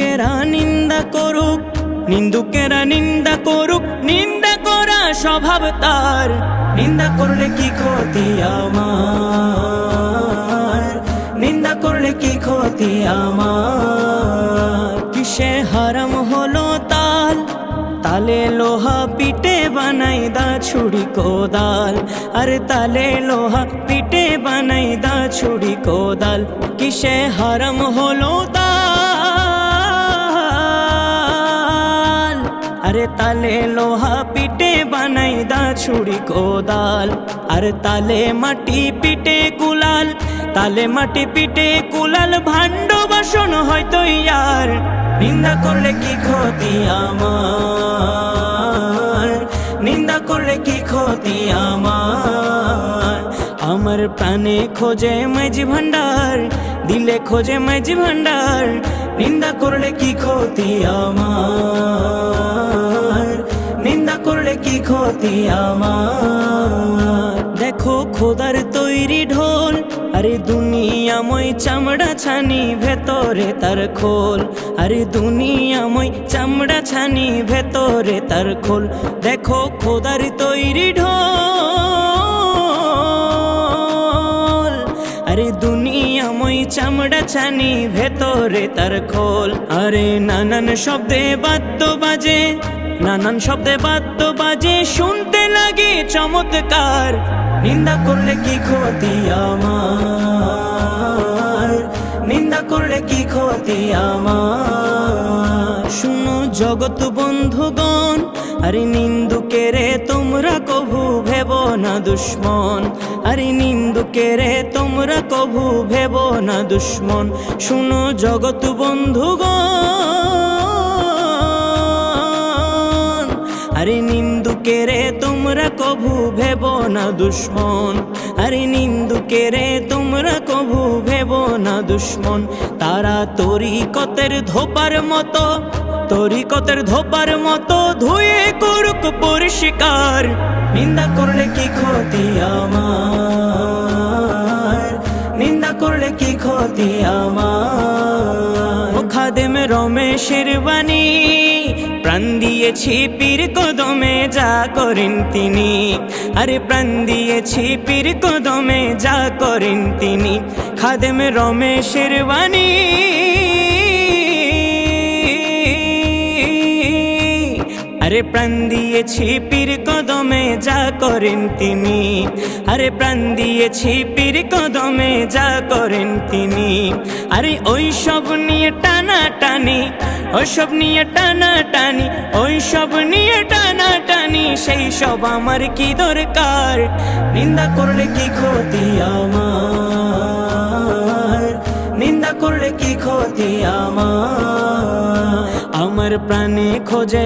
নিন্দুকেরা নিন্দা করুক, নিন্দুকেরা নিন্দা করুক, নিন্দা করা স্বভাব তার। নিন্দা করলে কি ক্ষতি আমার? নিন্দা করলে কি ক্ষতি আমার? কিসে হারাম হলো তাল? তালে লোহা পিটে বানাই দা ছুরি কোদাল। আরে তালে লোহা পিটে বানাই দা ছুরি কোদাল। কিসে হারাম হলো তাল? আরে তালে লোহা পিটে বানাই দা ছুরি কোদাল। আরে তালে মাটি পিটে কুলাল, তালে মাটি পিটে কুলাল, ভাণ্ড বাসন হয়তো ইয়ার নিন্দা করলে কি ক্ষতি আমার? নিন্দা করলে কি ক্ষতি আমার? আমার প্রাণে খোঁজে মাঝি ভান্ডার দিলে খোঁজে মাঝি ভান্ডার নিন্দা করলে কি ক্ষতি আমার? ক্ষতি আমার। দেখো খোদার তৈরি ঢোল, আরে দুনিয়াময় চামড়া ছানি ভেতরে তার খোল। আরে দুনিয়াময় চামড়া ছানি ভেতরে তার খোল। দেখো খোদার তৈরি ঢোল, আরে দুনিয়াময় চামড়া ছানি ভেতরে তার খোল। আরে নানান শব্দে বাদ্য বাজে নানান শব্দে বাদ্য বাজে শুনতে লাগে চমৎকার। নিন্দা করলে কি ক্ষতি আমার? নিন্দা করলে কি ক্ষতি আমার? শুনো জগৎ বন্ধুগণ, আরে নিন্দুকে রে তোমরা কভু ভেব না দুশ্মন। আরে নিন্দুকে রে তোমরা কভু ভেব না দুশ্মন। শুনো জগৎ বন্ধুগণ আরে নিন্দুকে রে, তোমরা কভু ভেব না দুশ্মন। আরে নিন্দুকে রে, তোমরা কভু ভেব না দুশ্মন। তারা তরিকতের ধোপার মতো, তরিকতের ধোপার মতো ধুয়ে করুক পরিষ্কার নিন্দা করলে কি ক্ষতি আমার? নিন্দা করলে কি ক্ষতি আমার? খাদেম রমেশের বাণী। প্রাণ দিয়েছি পীর কদমে, যা করেন তিনি। আরে প্রাণ দিয়েছি পীর কদমে, যা করেন তিনি। খাদেম রমেশের বাণী। আরে প্রাণ দিয়েছি পীর কদমে যা করেন তিনি আরে প্রাণ দিয়েছি পীর কদমে যা করেন তিনি আরে ওই সব নিয়ে টানা টানি ওই সব নিয়ে টানা টানি ওই সব নিয়ে টানা টানি সেই সব আমার কি দরকার? নিন্দা করলে কি ক্ষতি আমার? নিন্দা করলে কি ক্ষতি আমার? আমার প্রাণে খোঁজে